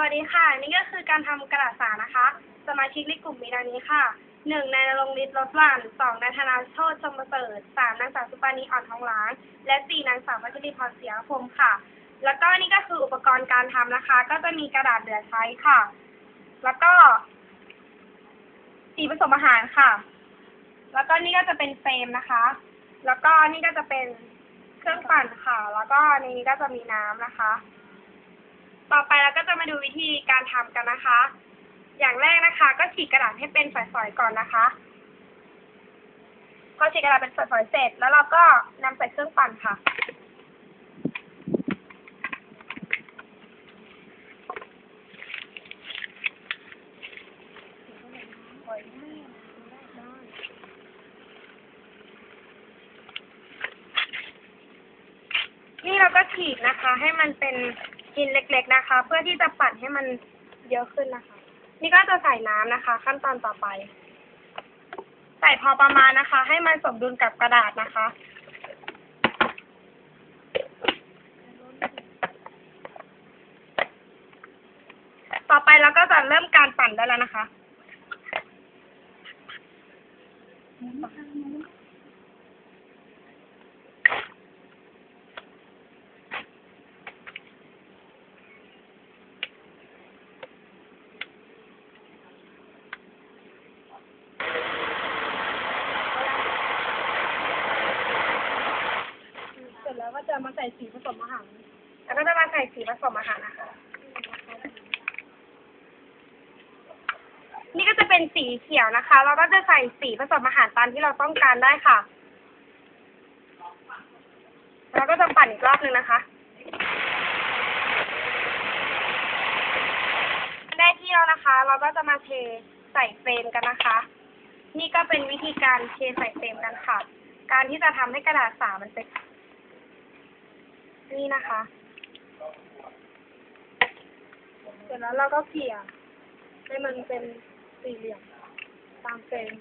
วัสดีค่ะ นี่ก็คือการทำกระดาษสารนะคะ สมาชิกในกลุ่มมีดังนี้ค่ะหนึ่งนายนรงฤทธิ์รถหวานสองนายธนาโชติชมประเสริฐสามนางสาวสุปานีอ่อนทองล้าง และสี่นางสาวพัชรีพรเสียพรมค่ะ แล้วก็นี่ก็คืออุปกรณ์การทำนะคะ ก็จะมีกระดาษเหลือใช้ค่ะ แล้วก็สีผสมอาหารค่ะ แล้วก็นี่ก็จะเป็นเฟรมนะคะ แล้วก็นี่ก็จะเป็นเครื่องปั่นค่ะ แล้วก็ในนี้ก็จะมีน้ำนะคะ ต่อไปเราก็จะมาดูวิธีการทำกันนะคะ อย่างแรกนะคะ ก็ฉีกกระดาษให้เป็นฝอยๆก่อนนะคะพอฉีกกระดาษเป็นฝอยๆเสร็จ แล้วเราก็นำใส่เครื่องปั่นค่ะนี่เราก็ฉีกนะคะ ให้มันเป็น ชิ้นเล็ก ๆนะคะ เพื่อที่จะปั่นให้มันเยอะขึ้นนะคะ นี่ก็จะใส่น้ำนะคะ ขั้นตอนต่อไป ใส่พอประมาณนะคะ ให้มันสมดุลกับกระดาษนะคะต่อไปเราก็จะเริ่มการปั่นได้แล้วนะคะ จะมาใส่สีผสมอาหารแล้วก็จะมาใส่สีผสมอาหารนะคะ นี่ก็จะเป็นสีเขียวนะคะ เราก็จะใส่สีผสมอาหารตามที่เราต้องการได้ค่ะ แล้วก็จะปั่นอีกรอบนึงนะคะ ได้ที่แล้วนะคะ เราก็จะมาเทใส่เฟรมกันนะคะ นี่ก็เป็นวิธีการเทใส่เฟรมกันค่ะ การที่จะทำให้กระดาษสามันเป็น นี่นะคะ เสร็จแล้วเราก็เกลี่ยให้มันเป็นสี่เหลี่ยมตามเฟรม